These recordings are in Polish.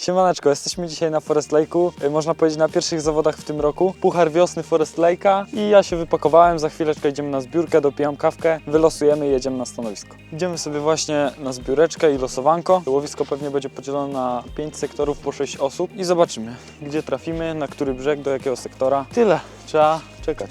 Siemaneczko, jesteśmy dzisiaj na Forest Lake'u, y, można powiedzieć na pierwszych zawodach w tym roku. Puchar wiosny Forest Lake'a i ja się wypakowałem, za chwileczkę idziemy na zbiórkę, dopijam kawkę, wylosujemy i jedziemy na stanowisko. Idziemy sobie właśnie na zbióreczkę i losowanko. Łowisko pewnie będzie podzielone na 5 sektorów po 6 osób i zobaczymy, gdzie trafimy, na który brzeg, do jakiego sektora. Tyle, trzeba czekać.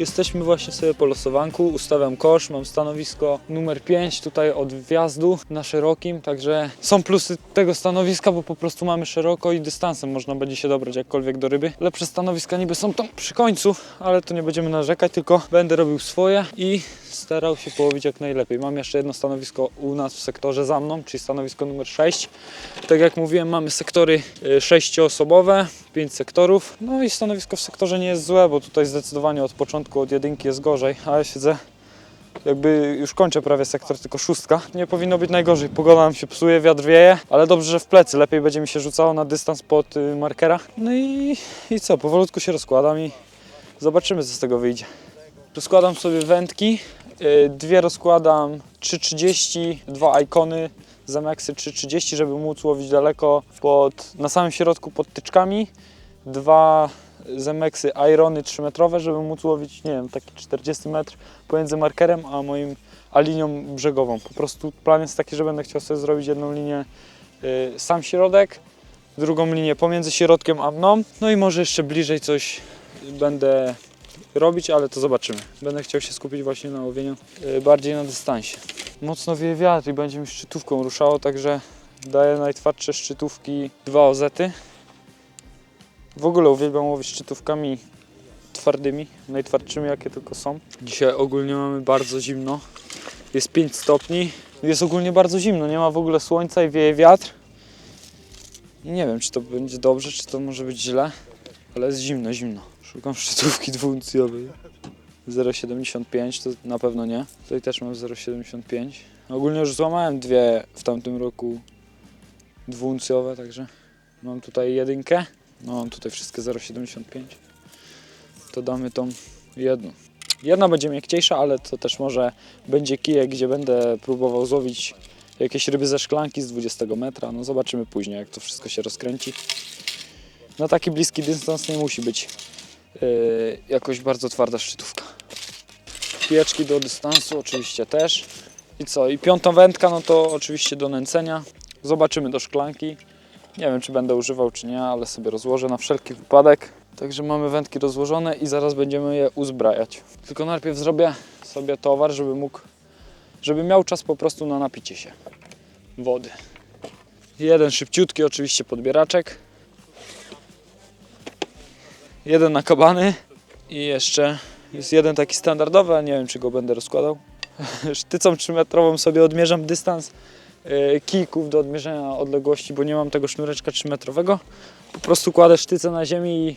Jesteśmy właśnie sobie po losowanku, ustawiam kosz, mam stanowisko numer 5 tutaj od wjazdu na szerokim, także są plusy tego stanowiska, bo po prostu mamy szeroko i dystansem można będzie się dobrać jakkolwiek do ryby. Lepsze stanowiska niby są tam przy końcu, ale to nie będziemy narzekać, tylko będę robił swoje i starał się połowić jak najlepiej. Mam jeszcze jedno stanowisko u nas w sektorze za mną, czyli stanowisko numer 6. Tak jak mówiłem, mamy sektory y, sześcioosobowe, 5 sektorów. No i stanowisko w sektorze nie jest złe, bo tutaj zdecydowanie od początku, od jedynki jest gorzej, a ja siedzę jakby już kończę prawie sektor, tylko szóstka. Nie powinno być najgorzej. Pogoda nam się psuje, wiatr wieje, ale dobrze, że w plecy. Lepiej będzie mi się rzucało na dystans pod y, markera. No i, i co, powolutku się rozkładam i zobaczymy, co z tego wyjdzie. Rozkładam sobie wędki. Y, Dwie rozkładam 3,30, dwa ikony Zemexy 3,30, żeby móc łowić daleko pod, na samym środku pod tyczkami. Dwa Zemexy Irony 3-metrowe, żeby móc łowić, nie wiem, taki 40 metr pomiędzy markerem a moim, a linią brzegową. Po prostu plan jest taki, że będę chciał sobie zrobić jedną linię y, sam środek, drugą linię pomiędzy środkiem a mną, no i może jeszcze bliżej coś będę robić, ale to zobaczymy. Będę chciał się skupić właśnie na łowieniu y, bardziej na dystansie. Mocno wieje wiatr i będzie mi szczytówką ruszało, także daję najtwardsze szczytówki, dwa ozety. W ogóle uwielbiam łowić szczytówkami twardymi, najtwardszymi jakie tylko są. Dzisiaj ogólnie mamy bardzo zimno. Jest 5 stopni. Jest ogólnie bardzo zimno, nie ma w ogóle słońca i wieje wiatr. I nie wiem, czy to będzie dobrze, czy to może być źle, ale jest zimno, zimno. Szukam szczytówki dwuuncjowej. 0,75 to na pewno nie. Tutaj też mam 0,75. Ogólnie już złamałem dwie w tamtym roku dwuuncjowe, także mam tutaj jedynkę. No mam tutaj wszystkie 0,75. To damy tą jedną. Jedna będzie miękciejsza, ale to też może będzie kijek, gdzie będę próbował złowić jakieś ryby ze szklanki z 20 metra. No zobaczymy później, jak to wszystko się rozkręci. Na taki bliski dystans nie musi być yy, jakoś bardzo twarda szczytówka. Pieczki do dystansu oczywiście też. I co? I piątą wędka, no to oczywiście do nęcenia. Zobaczymy do szklanki. Nie wiem, czy będę używał, czy nie, ale sobie rozłożę na wszelki wypadek. Także mamy wędki rozłożone i zaraz będziemy je uzbrajać. Tylko najpierw zrobię sobie towar, żeby mógł, żeby miał czas po prostu na napicie się wody. Jeden szybciutki oczywiście podbieraczek. Jeden na kabany i jeszcze jest jeden taki standardowy, ale nie wiem czy go będę rozkładał. Sztycą 3-metrową sobie odmierzam dystans kijków do odmierzenia odległości, bo nie mam tego sznureczka 3-metrowego. Po prostu kładę sztycę na ziemi i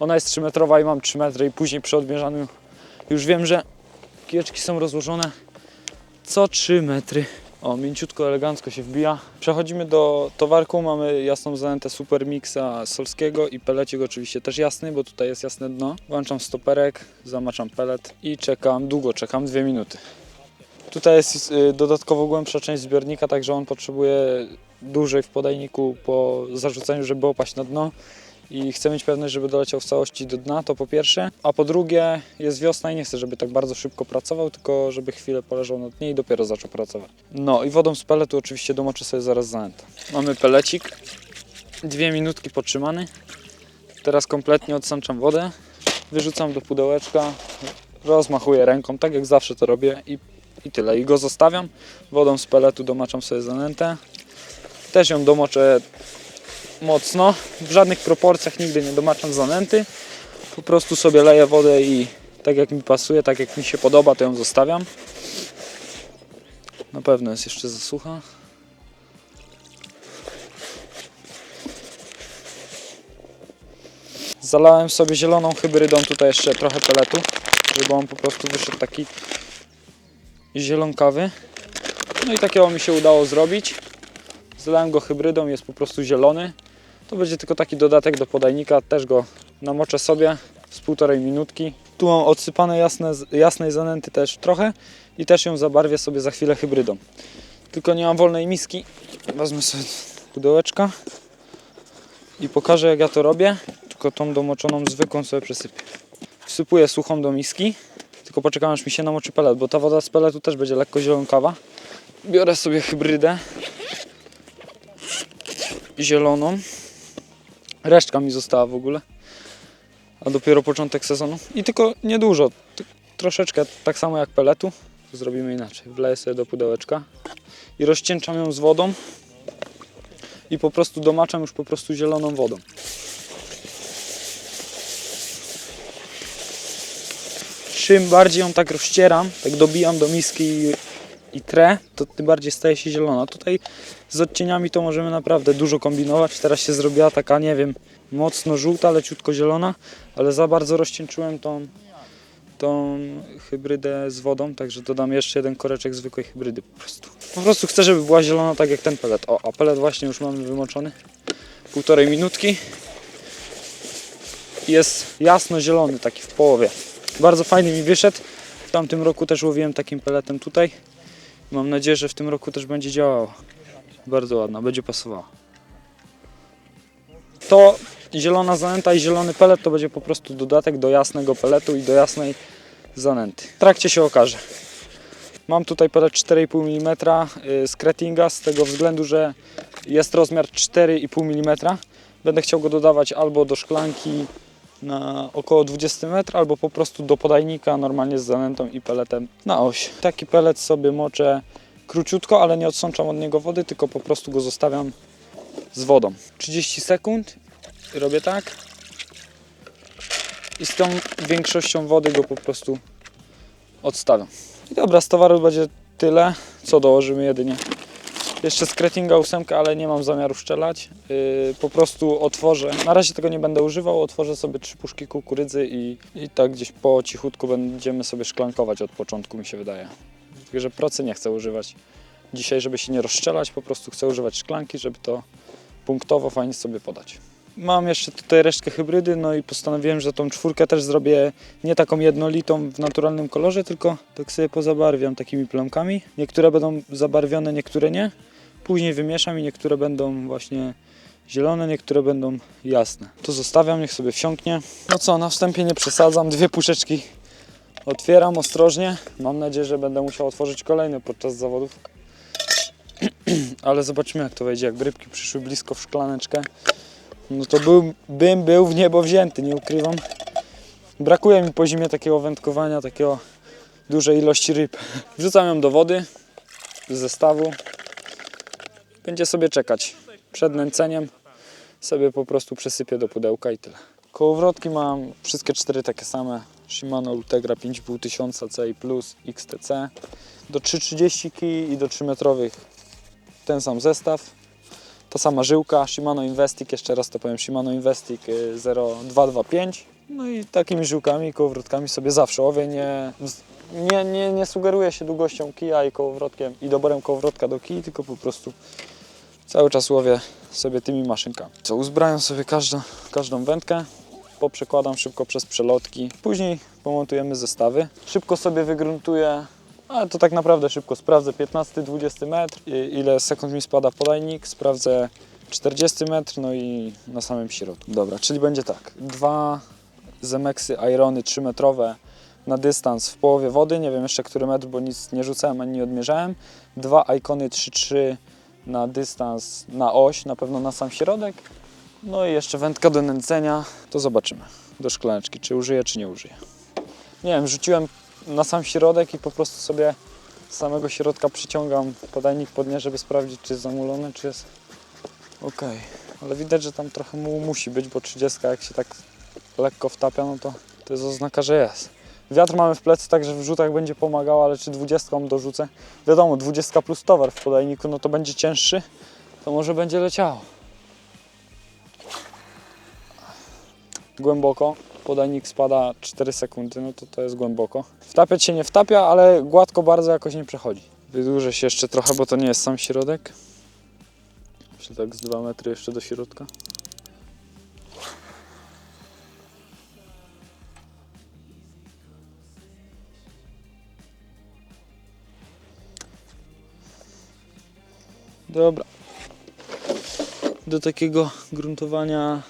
ona jest 3-metrowa i mam 3 metry i później przy odmierzaniu już wiem, że kijeczki są rozłożone co 3 metry. O, mięciutko, elegancko się wbija. Przechodzimy do towarku. Mamy jasną zanętę Super Mixa Solskiego i pelecik oczywiście też jasny, bo tutaj jest jasne dno. Włączam stoperek, zamaczam pelet i czekam, długo czekam, dwie minuty. Tutaj jest y, dodatkowo głębsza część zbiornika, także on potrzebuje dłużej w podajniku po zarzuceniu, żeby opaść na dno i chcę mieć pewność, żeby doleciał w całości do dna, to po pierwsze, a po drugie jest wiosna i nie chcę, żeby tak bardzo szybko pracował, tylko żeby chwilę poleżał na dnie i dopiero zaczął pracować. No i wodą z peletu oczywiście domoczę sobie zaraz zanętę. Mamy pelecik, dwie minutki potrzymany. Teraz kompletnie odsączam wodę, wyrzucam do pudełeczka, rozmachuję ręką, tak jak zawsze to robię i, i tyle. I go zostawiam, wodą z peletu domaczam sobie zanętę. Też ją domoczę mocno, w żadnych proporcjach nigdy nie domaczam zanęty. Po prostu sobie leję wodę i tak jak mi pasuje, tak jak mi się podoba, to ją zostawiam. Na pewno jest jeszcze za sucha. Zalałem sobie zieloną hybrydą tutaj jeszcze trochę peletu, żeby on po prostu wyszedł taki zielonkawy. No i takiego mi się udało zrobić. Zalałem go hybrydą, jest po prostu zielony. To będzie tylko taki dodatek do podajnika, też go namoczę sobie z półtorej minutki. Tu mam odsypane jasne, jasnej zanęty też trochę i też ją zabarwię sobie za chwilę hybrydą. Tylko nie mam wolnej miski. Wezmę sobie pudełeczka i pokażę jak ja to robię. Tylko tą domoczoną zwykłą sobie przesypię. Wsypuję suchą do miski. Tylko poczekam aż mi się namoczy pelet, bo ta woda z peletu też będzie lekko zielonkawa. Biorę sobie hybrydę zieloną. Resztka mi została w ogóle. A dopiero początek sezonu. I tylko niedużo. Troszeczkę tak samo jak peletu. Zrobimy inaczej. Wleję sobie do pudełeczka i rozcieńczam ją z wodą. I po prostu domaczam już po prostu zieloną wodą. Czym bardziej ją tak rozcieram, tak dobijam do miski i, i trę, to tym bardziej staje się zielona. Tutaj z odcieniami to możemy naprawdę dużo kombinować. Teraz się zrobiła taka, nie wiem, mocno żółta, leciutko zielona, ale za bardzo rozcieńczyłem tą, tą hybrydę z wodą, także dodam jeszcze jeden koreczek zwykłej hybrydy po prostu. Po prostu chcę, żeby była zielona tak jak ten pelet. O, a pelet właśnie już mamy wymoczony. Półtorej minutki. Jest jasno zielony, taki w połowie. Bardzo fajny mi wyszedł. W tamtym roku też łowiłem takim peletem tutaj. Mam nadzieję, że w tym roku też będzie działała. Bardzo ładna, będzie pasowała. To zielona zanęta i zielony pelet to będzie po prostu dodatek do jasnego peletu i do jasnej zanęty. W trakcie się okaże. Mam tutaj pelet 4,5 mm y, z Kretinga z tego względu, że jest rozmiar 4,5 mm. Będę chciał go dodawać albo do szklanki na około 20 metrów, albo po prostu do podajnika normalnie z zanętą i peletem na oś. Taki pelet sobie moczę króciutko, ale nie odsączam od niego wody, tylko po prostu go zostawiam z wodą. 30 sekund robię tak i z tą większością wody go po prostu odstawiam. I dobra, z towaru będzie tyle, co dołożymy jedynie. Jeszcze z Kretinga ósemkę, ale nie mam zamiaru szczelać. Yy, po prostu otworzę, na razie tego nie będę używał, otworzę sobie trzy puszki kukurydzy i, i tak gdzieś po cichutku będziemy sobie szklankować od początku, mi się wydaje. Także procy nie chcę używać dzisiaj, żeby się nie rozszczelać, po prostu chcę używać szklanki, żeby to punktowo fajnie sobie podać. Mam jeszcze tutaj resztkę hybrydy, no i postanowiłem, że tą czwórkę też zrobię nie taką jednolitą w naturalnym kolorze, tylko tak sobie pozabarwiam takimi plamkami. Niektóre będą zabarwione, niektóre nie. Później wymieszam i niektóre będą właśnie zielone, niektóre będą jasne. To zostawiam, niech sobie wsiąknie. No co, na wstępie nie przesadzam, dwie puszeczki otwieram ostrożnie. Mam nadzieję, że będę musiał otworzyć kolejne podczas zawodów. Ale zobaczymy jak to wejdzie, jak rybki przyszły blisko w szklaneczkę. No to był, bym był w niebo wzięty, nie ukrywam. Brakuje mi po zimie takiego wędkowania, takiego dużej ilości ryb. Wrzucam ją do wody z zestawu. Będzie sobie czekać. Przed nęceniem sobie po prostu przesypię do pudełka i tyle. Kołowrotki mam wszystkie cztery takie same. Shimano Ultegra 5500 CI Plus XTC. Do 3,30 kg i do 3 metrowych ten sam zestaw. Ta sama żyłka, Shimano Investic, jeszcze raz to powiem, Shimano Investic y, 0225. No i takimi żyłkami, kołowrotkami sobie zawsze łowię. Nie, nie, nie, nie sugeruję się długością kija i kołowrotkiem i doborem kołowrotka do kij, tylko po prostu cały czas łowię sobie tymi maszynkami. Co, uzbrajam sobie każdą, każdą wędkę, poprzekładam szybko przez przelotki. Później pomontujemy zestawy. Szybko sobie wygruntuję ale to tak naprawdę szybko sprawdzę 15-20 metr, ile sekund mi spada podajnik, sprawdzę 40 metr, no i na samym środku. Dobra, czyli będzie tak, dwa Zemeksy Irony 3 metrowe na dystans w połowie wody, nie wiem jeszcze który metr, bo nic nie rzucałem ani nie odmierzałem. Dwa Icony 3-3 na dystans na oś, na pewno na sam środek. No i jeszcze wędka do nęcenia, to zobaczymy do szklaneczki, czy użyję, czy nie użyję. Nie wiem, rzuciłem na sam środek i po prostu sobie z samego środka przyciągam podajnik pod nie, żeby sprawdzić, czy jest zamulony, czy jest ok. Ale widać, że tam trochę mu musi być, bo 30 jak się tak lekko wtapia, no to to jest oznaka, że jest. Wiatr mamy w plecy, także w rzutach będzie pomagał, ale czy 20 dorzucę? Wiadomo, 20 plus towar w podajniku, no to będzie cięższy, to może będzie leciało. głęboko. Podajnik spada 4 sekundy, no to to jest głęboko. Wtapiać się nie wtapia, ale gładko bardzo jakoś nie przechodzi. Wydłużę się jeszcze trochę, bo to nie jest sam środek. Myślę tak z 2 metry jeszcze do środka. Dobra. Do takiego gruntowania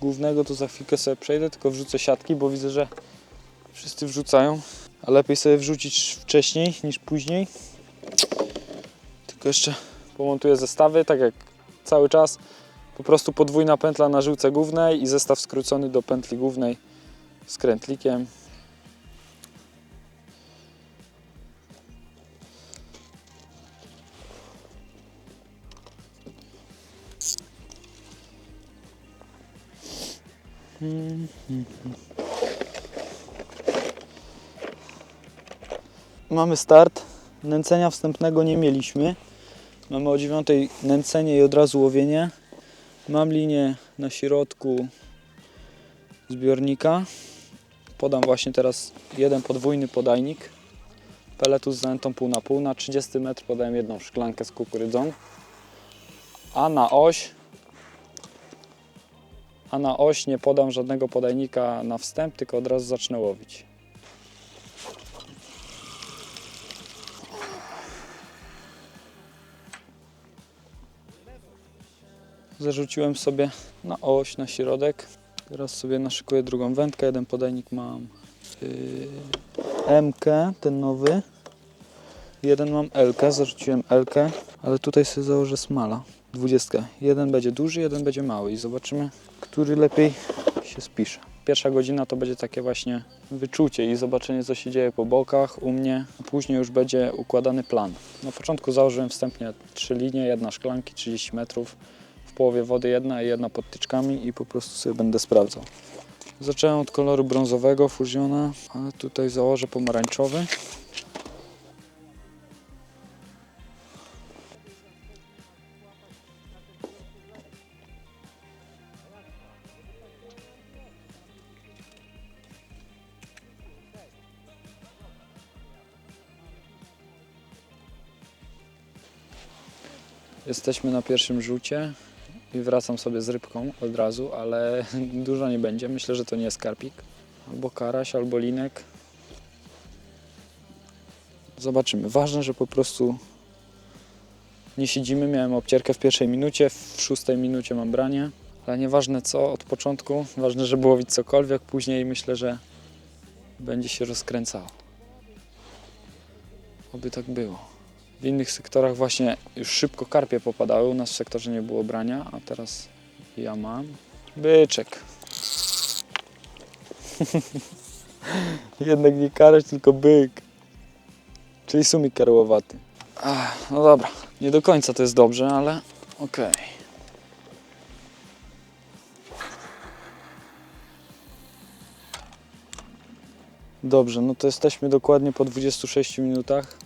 głównego to za chwilkę sobie przejdę, tylko wrzucę siatki, bo widzę, że wszyscy wrzucają. A lepiej sobie wrzucić wcześniej niż później. Tylko jeszcze pomontuję zestawy, tak jak cały czas. Po prostu podwójna pętla na żyłce głównej i zestaw skrócony do pętli głównej z krętlikiem. Mamy start. Nęcenia wstępnego nie mieliśmy. Mamy o 9 nęcenie i od razu łowienie. Mam linię na środku zbiornika. Podam właśnie teraz jeden podwójny podajnik. Peletu z zanętą pół na pół. Na 30 metr podałem jedną szklankę z kukurydzą. A na oś a na oś nie podam żadnego podajnika na wstęp, tylko od razu zacznę łowić. Zarzuciłem sobie na oś, na środek. Teraz sobie naszykuję drugą wędkę. Jeden podajnik mam yy, MK, ten nowy. Jeden mam LK, zarzuciłem LK, ale tutaj sobie założę smala. 20. Jeden będzie duży, jeden będzie mały i zobaczymy, który lepiej się spisze. Pierwsza godzina to będzie takie właśnie wyczucie i zobaczenie, co się dzieje po bokach u mnie. Później już będzie układany plan. Na początku założyłem wstępnie trzy linie, jedna szklanki, 30 metrów. Połowie wody jedna i jedna pod tyczkami i po prostu sobie będę sprawdzał. Zacząłem od koloru brązowego Fusiona, a tutaj założę pomarańczowy. Jesteśmy na pierwszym rzucie i wracam sobie z rybką od razu, ale dużo nie będzie. Myślę, że to nie jest karpik. Albo karaś, albo linek. Zobaczymy. Ważne, że po prostu nie siedzimy. Miałem obcierkę w pierwszej minucie, w szóstej minucie mam branie. Ale nieważne co od początku, ważne, żeby łowić cokolwiek. Później myślę, że będzie się rozkręcało. Oby tak było. W innych sektorach właśnie już szybko karpie popadały, u nas w sektorze nie było brania, a teraz ja mam. Byczek. Jednak nie karać, tylko byk. Czyli sumik karłowaty. Ach, no dobra, nie do końca to jest dobrze, ale okej. Dobrze, no to jesteśmy dokładnie po 26 minutach.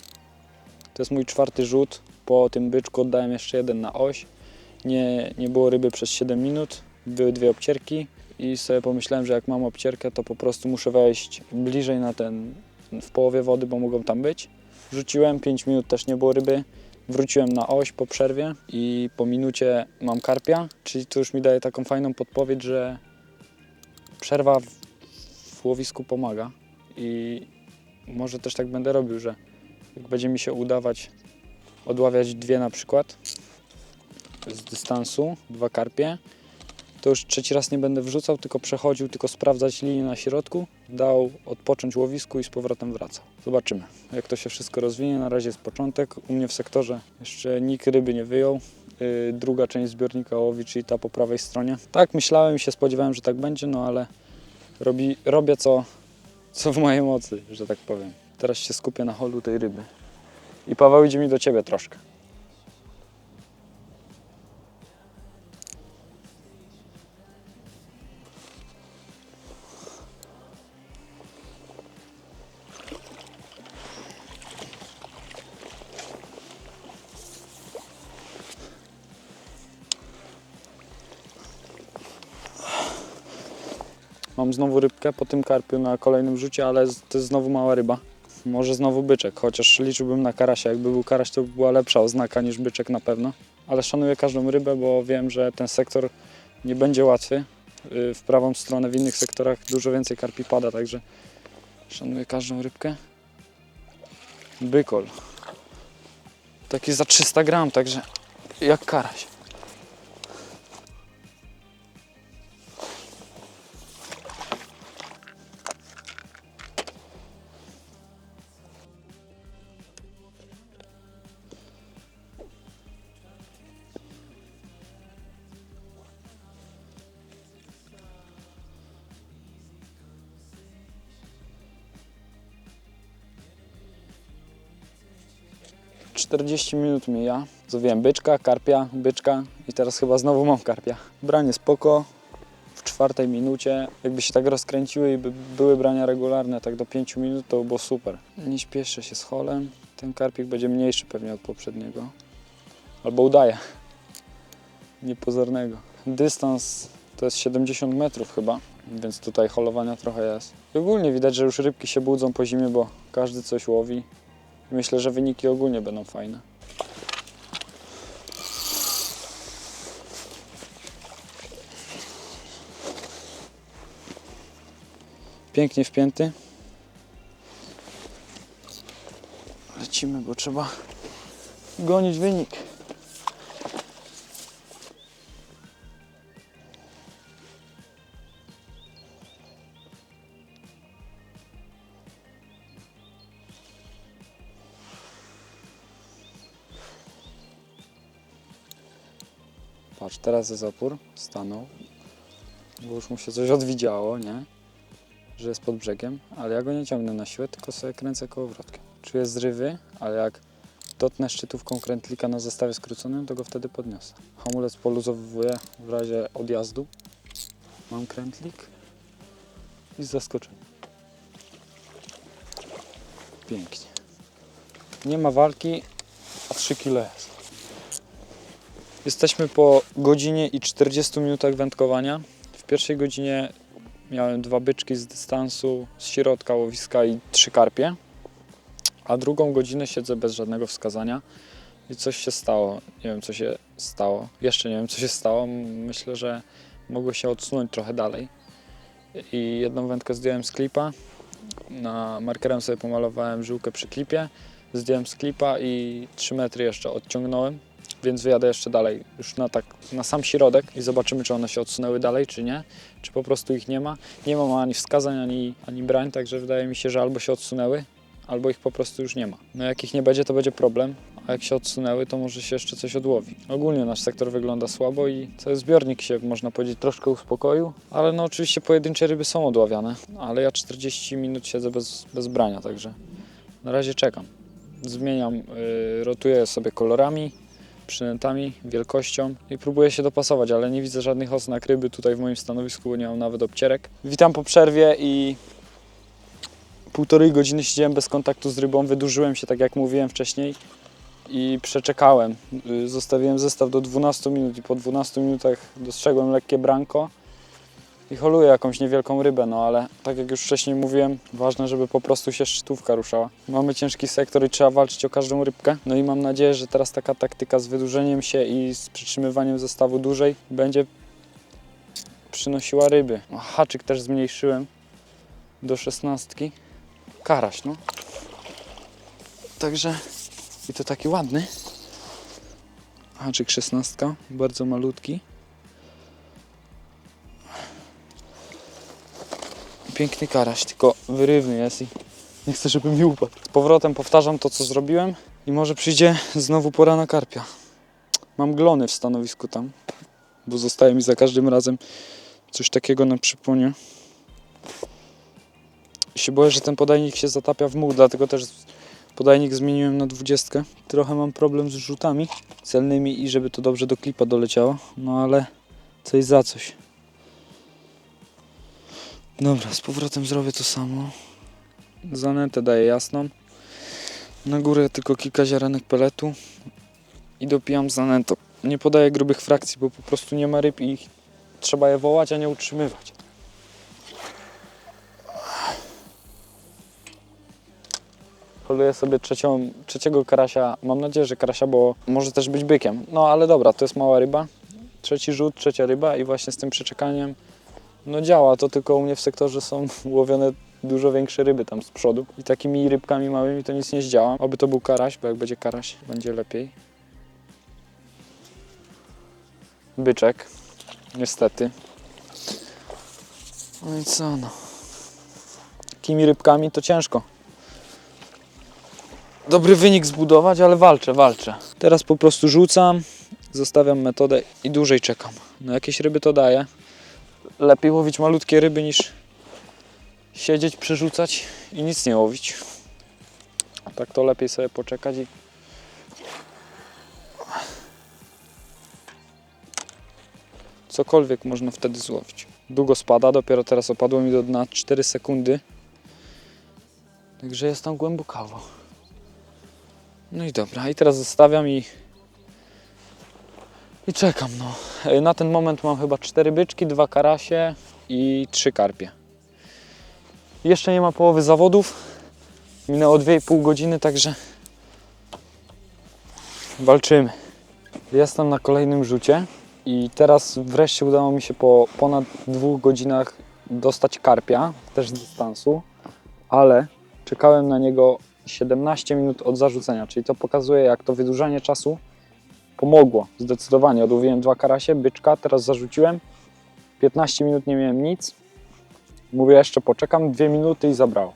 To jest mój czwarty rzut. Po tym byczku oddałem jeszcze jeden na oś. Nie, nie było ryby przez 7 minut. Były dwie obcierki i sobie pomyślałem, że jak mam obcierkę, to po prostu muszę wejść bliżej na ten, w połowie wody, bo mogą tam być. Rzuciłem, 5 minut też nie było ryby. Wróciłem na oś po przerwie i po minucie mam karpia, czyli to już mi daje taką fajną podpowiedź, że przerwa w, w łowisku pomaga i może też tak będę robił, że jak będzie mi się udawać odławiać dwie na przykład z dystansu, dwa karpie, to już trzeci raz nie będę wrzucał, tylko przechodził, tylko sprawdzać linię na środku, dał odpocząć łowisku i z powrotem wracał. Zobaczymy, jak to się wszystko rozwinie. Na razie jest początek. U mnie w sektorze jeszcze nikt ryby nie wyjął. Yy, druga część zbiornika łowi, czyli ta po prawej stronie. Tak myślałem i się spodziewałem, że tak będzie, no ale robi, robię co, co w mojej mocy, że tak powiem. Teraz się skupię na holu tej ryby. I Paweł idzie mi do ciebie troszkę. Mam znowu rybkę po tym karpiu na kolejnym rzucie, ale to jest znowu mała ryba. Może znowu byczek, chociaż liczyłbym na karasia. Jakby był karaś, to by była lepsza oznaka niż byczek na pewno. Ale szanuję każdą rybę, bo wiem, że ten sektor nie będzie łatwy. Y, W prawą stronę, w innych sektorach dużo więcej karpi pada, także szanuję każdą rybkę. Bykol. Taki za 300 gram, także jak karaś. 40 minut mija. Złowiłem byczka, karpia, byczka i teraz chyba znowu mam karpia. Branie spoko. W czwartej minucie, jakby się tak rozkręciły i by były brania regularne, tak do 5 minut, to było super. Nie śpieszę się z holem. Ten karpik będzie mniejszy pewnie od poprzedniego. Albo udaje. Niepozornego. Dystans to jest 70 metrów chyba, więc tutaj holowania trochę jest. Ogólnie widać, że już rybki się budzą po zimie, bo każdy coś łowi. Myślę, że wyniki ogólnie będą fajne. Pięknie wpięty. Lecimy, bo trzeba gonić wynik. Teraz jest opór, stanął, bo już mu się coś odwidziało, nie? Że jest pod brzegiem, ale ja go nie ciągnę na siłę, tylko sobie kręcę kołowrotkiem. Czuję zrywy, ale jak dotknę szczytówką krętlika na zestawie skróconym, to go wtedy podniosę. Hamulec poluzowuję w razie odjazdu. Mam krętlik i z zaskoczenia. Pięknie. Nie ma walki, a 3 kg jest. Jesteśmy po godzinie i 40 minutach wędkowania. W pierwszej godzinie miałem dwa byczki z dystansu, z środka łowiska i trzy karpie. A drugą godzinę siedzę bez żadnego wskazania i coś się stało. Nie wiem, co się stało. Jeszcze nie wiem, co się stało. Myślę, że mogło się odsunąć trochę dalej. I jedną wędkę zdjąłem z klipa. Na markerem sobie pomalowałem żyłkę przy klipie. Zdjąłem z klipa i 3 metry jeszcze odciągnąłem więc wyjadę jeszcze dalej, już na, tak, na sam środek i zobaczymy, czy one się odsunęły dalej, czy nie, czy po prostu ich nie ma. Nie mam ani wskazań, ani, ani brań, także wydaje mi się, że albo się odsunęły, albo ich po prostu już nie ma. No jak ich nie będzie, to będzie problem, a jak się odsunęły, to może się jeszcze coś odłowi. Ogólnie nasz sektor wygląda słabo i cały zbiornik się, można powiedzieć, troszkę uspokoił, ale no oczywiście pojedyncze ryby są odławiane, ale ja 40 minut siedzę bez, bez brania, także na razie czekam. Zmieniam, yy, rotuję sobie kolorami, przynętami, wielkością i próbuję się dopasować, ale nie widzę żadnych oznak ryby tutaj w moim stanowisku, bo nie mam nawet obcierek. Witam po przerwie i półtorej godziny siedziałem bez kontaktu z rybą, wydłużyłem się tak jak mówiłem wcześniej i przeczekałem. Y, Zostawiłem zestaw do 12 minut i po 12 minutach dostrzegłem lekkie branko i holuję jakąś niewielką rybę, no ale tak jak już wcześniej mówiłem, ważne, żeby po prostu się szczytówka ruszała. Mamy ciężki sektor i trzeba walczyć o każdą rybkę. No i mam nadzieję, że teraz taka taktyka z wydłużeniem się i z przytrzymywaniem zestawu dłużej będzie przynosiła ryby. O, haczyk też zmniejszyłem do szesnastki. Karaś, no. Także i to taki ładny. Haczyk szesnastka, bardzo malutki. Piękny karaś, tylko wyrywny jest i nie chcę, żeby mi upadł. Z powrotem powtarzam to, co zrobiłem i może przyjdzie znowu pora na karpia. Mam glony w stanowisku tam, bo zostaje mi za każdym razem coś takiego na przyponie. I się boję, że ten podajnik się zatapia w muł, dlatego też podajnik zmieniłem na 20. Trochę mam problem z rzutami celnymi i żeby to dobrze do klipa doleciało, no ale coś za coś. Dobra, z powrotem zrobię to samo. Zanetę daję jasną. Na górę tylko kilka ziarenek peletu i dopijam zanetą. Nie podaję grubych frakcji, bo po prostu nie ma ryb i trzeba je wołać, a nie utrzymywać. Holuję sobie trzecią, trzeciego karasia. Mam nadzieję, że karasia, bo może też być bykiem. No ale dobra, to jest mała ryba. Trzeci rzut, trzecia ryba i właśnie z tym przyczekaniem no działa. To tylko u mnie w sektorze są łowione dużo większe ryby tam z przodu. I takimi rybkami małymi to nic nie zdziała. Oby to był karaś, bo jak będzie karaś, będzie lepiej. Byczek. Niestety. No i co no. Takimi rybkami to ciężko. Dobry wynik zbudować, ale walczę, walczę. Teraz po prostu rzucam, zostawiam metodę i dłużej czekam. No jakieś ryby to daje. Lepiej łowić malutkie ryby niż siedzieć, przerzucać i nic nie łowić. Tak to lepiej sobie poczekać i cokolwiek można wtedy złowić. Długo spada, dopiero teraz opadło mi do dna 4 sekundy. Także jest tam głębokawo. No i dobra, i teraz zostawiam i i czekam no. Na ten moment mam chyba 4 byczki, 2 karasie i 3 karpie. Jeszcze nie ma połowy zawodów. Minęło 2,5 godziny, także walczymy. Jestem na kolejnym rzucie i teraz wreszcie udało mi się po ponad dwóch godzinach dostać karpia, też z dystansu, ale czekałem na niego 17 minut od zarzucenia, czyli to pokazuje jak to wydłużanie czasu pomogło zdecydowanie. Odłowiłem dwa karasie, byczka, teraz zarzuciłem. 15 minut nie miałem nic. Mówię jeszcze poczekam, dwie minuty i zabrało.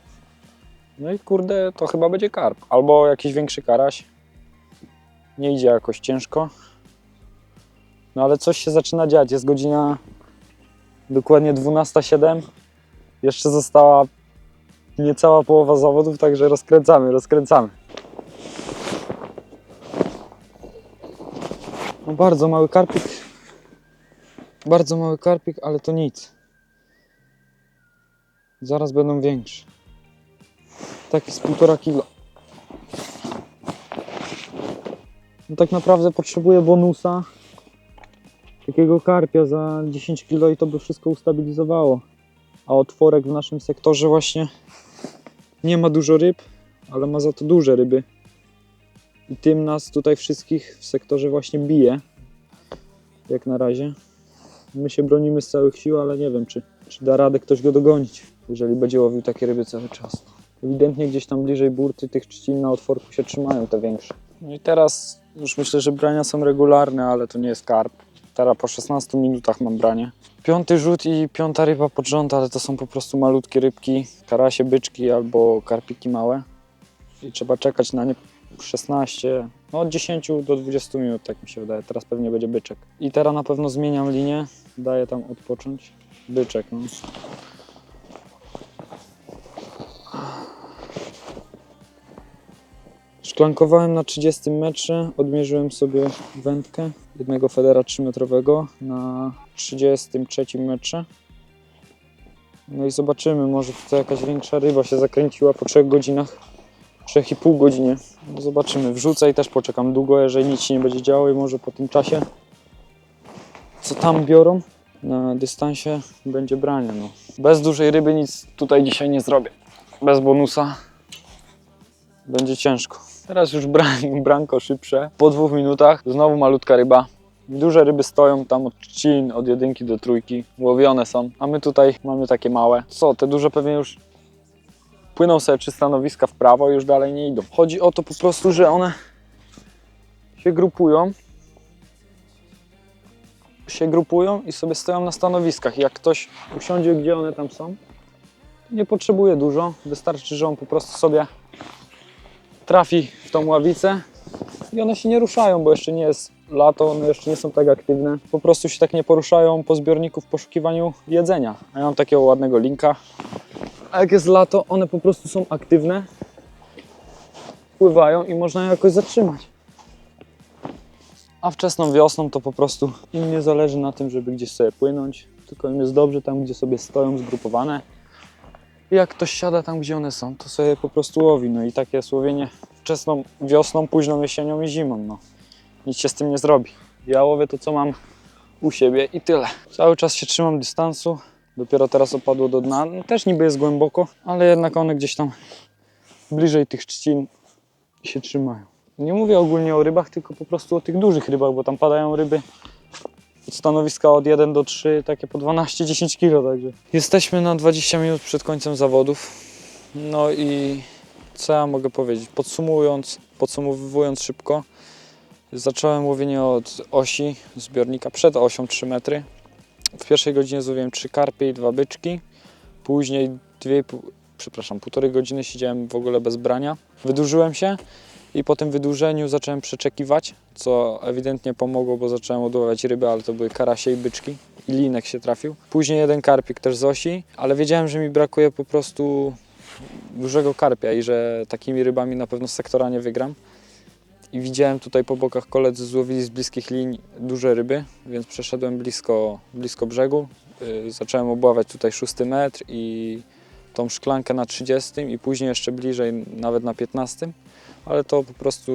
No i kurde, to chyba będzie karp. Albo jakiś większy karaś. Nie idzie jakoś ciężko. No ale coś się zaczyna dziać. Jest godzina dokładnie 12.07. Jeszcze została niecała połowa zawodów, także rozkręcamy, rozkręcamy. No bardzo mały karpik. Bardzo mały karpik, ale to nic. Zaraz będą większe. Taki z półtora kilo. No tak naprawdę potrzebuję bonusa. Takiego karpia za 10 kilo i to by wszystko ustabilizowało. A otworek w naszym sektorze właśnie nie ma dużo ryb, ale ma za to duże ryby. I tym nas tutaj wszystkich w sektorze właśnie bije. Jak na razie. My się bronimy z całych sił, ale nie wiem, czy, czy da radę ktoś go dogonić, jeżeli będzie łowił takie ryby cały czas. Ewidentnie gdzieś tam bliżej burty tych trzcin na otworku się trzymają te większe. No i teraz już myślę, że brania są regularne, ale to nie jest karp. Teraz po 16 minutach mam branie. Piąty rzut i piąta ryba pod rząd, ale to są po prostu malutkie rybki, karasie, byczki albo karpiki małe. I trzeba czekać na nie 16, no od 10 do 20 minut, tak mi się wydaje. Teraz pewnie będzie byczek. I teraz na pewno zmieniam linię, daję tam odpocząć. Byczek, no. Szklankowałem na 30 metrze, odmierzyłem sobie wędkę jednego federa 3-metrowego na 33 metrze. No i zobaczymy, może tutaj jakaś większa ryba się zakręciła po 3 godzinach, 3,5 godzinie. No zobaczymy, wrzucę i też poczekam długo, jeżeli nic się nie będzie działo i może po tym czasie, co tam biorą na dystansie, będzie branie. No. Bez dużej ryby nic tutaj dzisiaj nie zrobię. Bez bonusa będzie ciężko. Teraz już bran, branko szybsze. Po dwóch minutach znowu malutka ryba. Duże ryby stoją tam od trzcin, od jedynki do trójki. Łowione są. A my tutaj mamy takie małe. Co, te duże pewnie już płyną sobie przy stanowiska w prawo i już dalej nie idą. Chodzi o to po prostu, że one się grupują. Się grupują i sobie stoją na stanowiskach. Jak ktoś usiądzie, gdzie one tam są, nie potrzebuje dużo. Wystarczy, że on po prostu sobie trafi w tą ławicę i one się nie ruszają, bo jeszcze nie jest lato, one jeszcze nie są tak aktywne. Po prostu się tak nie poruszają po zbiorniku w poszukiwaniu jedzenia. A ja mam takiego ładnego linka. A jak jest lato, one po prostu są aktywne, pływają i można je jakoś zatrzymać. A wczesną wiosną to po prostu im nie zależy na tym, żeby gdzieś sobie płynąć, tylko im jest dobrze tam, gdzie sobie stoją zgrupowane. I jak ktoś siada tam, gdzie one są, to sobie po prostu łowi. No i takie słowienie wczesną wiosną, późną jesienią i zimą. No. Nic się z tym nie zrobi. Ja łowię to, co mam u siebie i tyle. Cały czas się trzymam dystansu. Dopiero teraz opadło do dna. No, też niby jest głęboko, ale jednak one gdzieś tam bliżej tych trzcin się trzymają. Nie mówię ogólnie o rybach, tylko po prostu o tych dużych rybach, bo tam padają ryby od stanowiska od 1 do 3, takie po 12-10 kg, także. Jesteśmy na 20 minut przed końcem zawodów. No i co ja mogę powiedzieć? Podsumowując, podsumowując szybko, zacząłem łowienie od osi zbiornika przed osią 3 metry. W pierwszej godzinie złowiłem 3 karpie i 2 byczki. Później dwie, przepraszam, półtorej godziny siedziałem w ogóle bez brania. Wydłużyłem się i po tym wydłużeniu zacząłem przeczekiwać, co ewidentnie pomogło, bo zacząłem odławiać ryby, ale to były karasie i byczki. I linek się trafił. Później jeden karpik też z osi, ale wiedziałem, że mi brakuje po prostu dużego karpia i że takimi rybami na pewno sektora nie wygram. I widziałem tutaj po bokach koledzy złowili z bliskich linii duże ryby, więc przeszedłem blisko, blisko brzegu. Yy, zacząłem obławać tutaj szósty metr i tą szklankę na 30 i później jeszcze bliżej, nawet na 15, ale to po prostu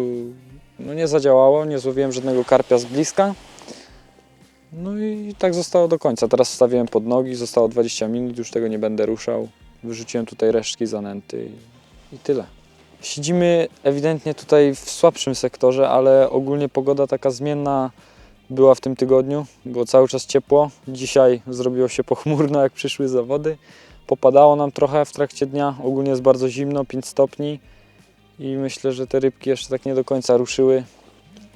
no, nie zadziałało, nie złowiłem żadnego karpia z bliska. No i tak zostało do końca. Teraz wstawiłem pod nogi, zostało 20 minut, już tego nie będę ruszał. Wyrzuciłem tutaj resztki zanęty i, i tyle. Siedzimy ewidentnie tutaj w słabszym sektorze, ale ogólnie pogoda taka zmienna była w tym tygodniu. Było cały czas ciepło. Dzisiaj zrobiło się pochmurno, jak przyszły zawody. Popadało nam trochę w trakcie dnia. Ogólnie jest bardzo zimno, 5 stopni. I myślę, że te rybki jeszcze tak nie do końca ruszyły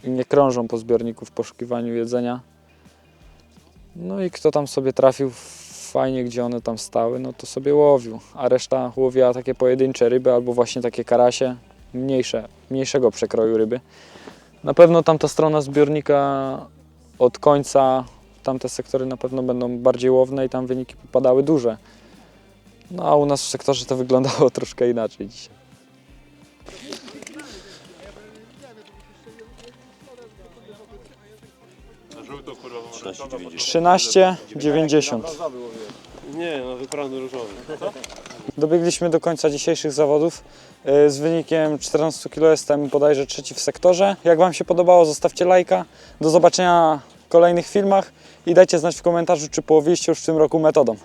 i nie krążą po zbiorniku w poszukiwaniu jedzenia. No i kto tam sobie trafił fajnie, gdzie one tam stały, no to sobie łowił. A reszta łowiła takie pojedyncze ryby albo właśnie takie karasie, mniejsze, mniejszego przekroju ryby. Na pewno tamta strona zbiornika od końca, tamte sektory na pewno będą bardziej łowne i tam wyniki popadały duże. No a u nas w sektorze to wyglądało troszkę inaczej dzisiaj. 13,90. Nie, no wyprany różowy. Dobiegliśmy do końca dzisiejszych zawodów e, z wynikiem 14 kg. Jestem bodajże trzeci w sektorze. Jak Wam się podobało, zostawcie lajka. Do zobaczenia w kolejnych filmach i dajcie znać w komentarzu, czy połowiliście już w tym roku metodą.